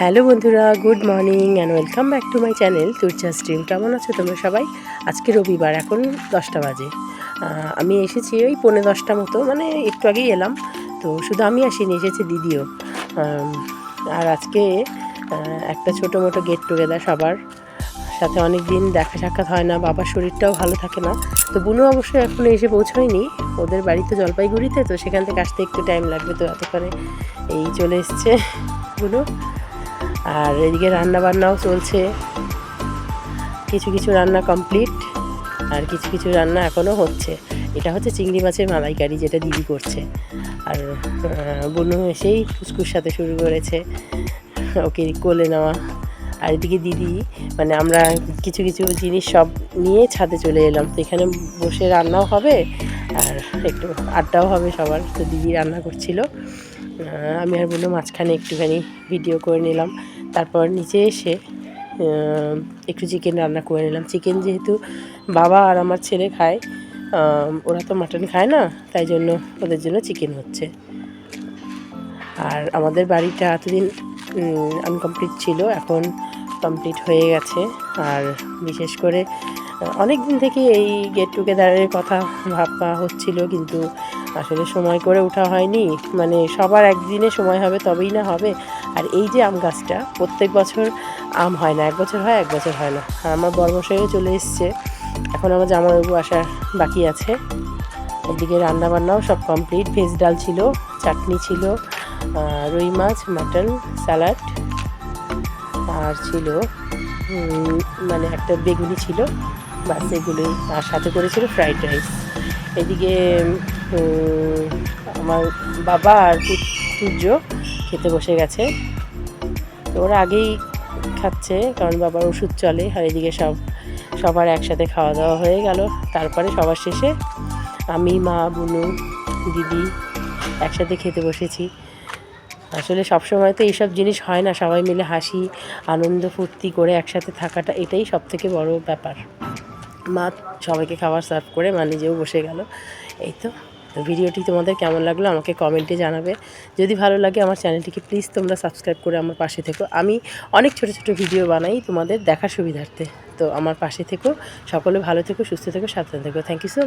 Hello বন্ধুরা, good morning and welcome back to my channel Turcha stream কেমন আছো তোমরা সবাই? আজকে রবিবার, এখন দশটা বাজে। আমি এসেছি ওই পৌনে দশটা মতো মানে একটু আগেই এলাম। তো শুধু আমি আসিনি, এসেছে দিদিও। আর আজকে একটা ছোটো মোটো গেট টুগেদার সবার। সাথে অনেক দিন দেখা সাক্ষাৎ হয় না, বাবার শরীরটাও ভালো থাকে না। তো বুনু অবশ্য এখনও এসে পৌঁছয়নি। ওদের বাড়ি তো জলপাইগুড়িতে, তো সেখান থেকে আসতে একটু টাইম লাগবে তো এতক্ষণে এই চলে এসছে। বুনু আর এদিকে রান্না বান্নাও চলছে। কিছু কিছু রান্না কমপ্লিট আর কিছু কিছু রান্না এখনও হচ্ছে। এটা হচ্ছে চিংড়ি মাছের মালাইকারি যেটা দিদি করছে। আর বুনু এসেই ফুসকুর সাথে শুরু করেছে ওকে কোলে নেওয়া। আর এদিকে দিদি মানে আমরা কিছু কিছু জিনিস সব নিয়ে ছাদে চলে এলাম। তো এখানে বসে রান্নাও হবে আর একটু আড্ডাও হবে সবার। তো দিদি রান্না করছিল। আমি আর বললাম মাঝখানে একটুখানি ভিডিও করে নিলাম। তারপর নিচে এসে একটু চিকেন রান্না করে নিলাম। চিকেন যেহেতু বাবা আর আমার ছেলে খায় ওরা তো মাটন খায় না, তাই জন্য ওদের জন্য চিকেন হচ্ছে। আর আমাদের বাড়িটা এতদিন আনকমপ্লিট ছিল, এখন কমপ্লিট হয়ে গেছে। আর বিশেষ করে অনেক দিন থেকে এই গেট টুগেদারের কথা ভাবা হচ্ছিল, কিন্তু আসলে সময় করে ওঠা হয়নি। মানে সবার একদিনে সময় হবে, তবেই না হবে। আর এই যে আম গাছটা, প্রত্যেক বছর আম হয় না, এক বছর হয়, এক বছর হয় না। আর আমার বর্মশাইও চলে এসছে। এখন আমার জামাইবাবু আসার বাকি আছে। এদিকে রান্না বান্নাও সব কমপ্লিট ভেজ ডাল ছিল, চাটনি ছিল রুই মাছ, মাটন স্যালাড আর ছিল মানে একটা বেগুনি ছিল। বাস এগুলোই। আর সাথে করেছিল ফ্রাইড রাইস এদিকে উম, আমার বাবা আর তু- সূর্য খেতে বসে গেছে। তো ওরা আগেই খাচ্ছে কারণ বাবার ওষুধ চলে আর এদিকে সব সবার একসাথে খাওয়া দাওয়া হয়ে গেল। তারপরে সবার শেষে আমি মা বুনু দিদি একসাথে খেতে বসেছি। আসলে সবসময় তো এইসব জিনিস হয় না সবাই মিলে হাসি আনন্দ ফুর্তি করে একসাথে থাকাটা এটাই সব থেকে বড় ব্যাপার। মা সবাইকে খাবার সার্ভ করে মা নিজেও বসে গেল। এই তো। তো ভিডিওটি তোমাদের কেমন লাগল আমাকে কমেন্টে জানাবে। যদি ভালো লাগে আমার চ্যানেলটিকে প্লিজ তোমরা সাবস্ক্রাইব করে আমার পাশে থেকো। আমি অনেক ছোট ছোট ভিডিও বানাই তোমাদের দেখার সুবিধার্থে। তো আমার পাশে থেকো, সকলে ভালো থেকো, সুস্থ থেকো, সাবধান থেকো। Thank you so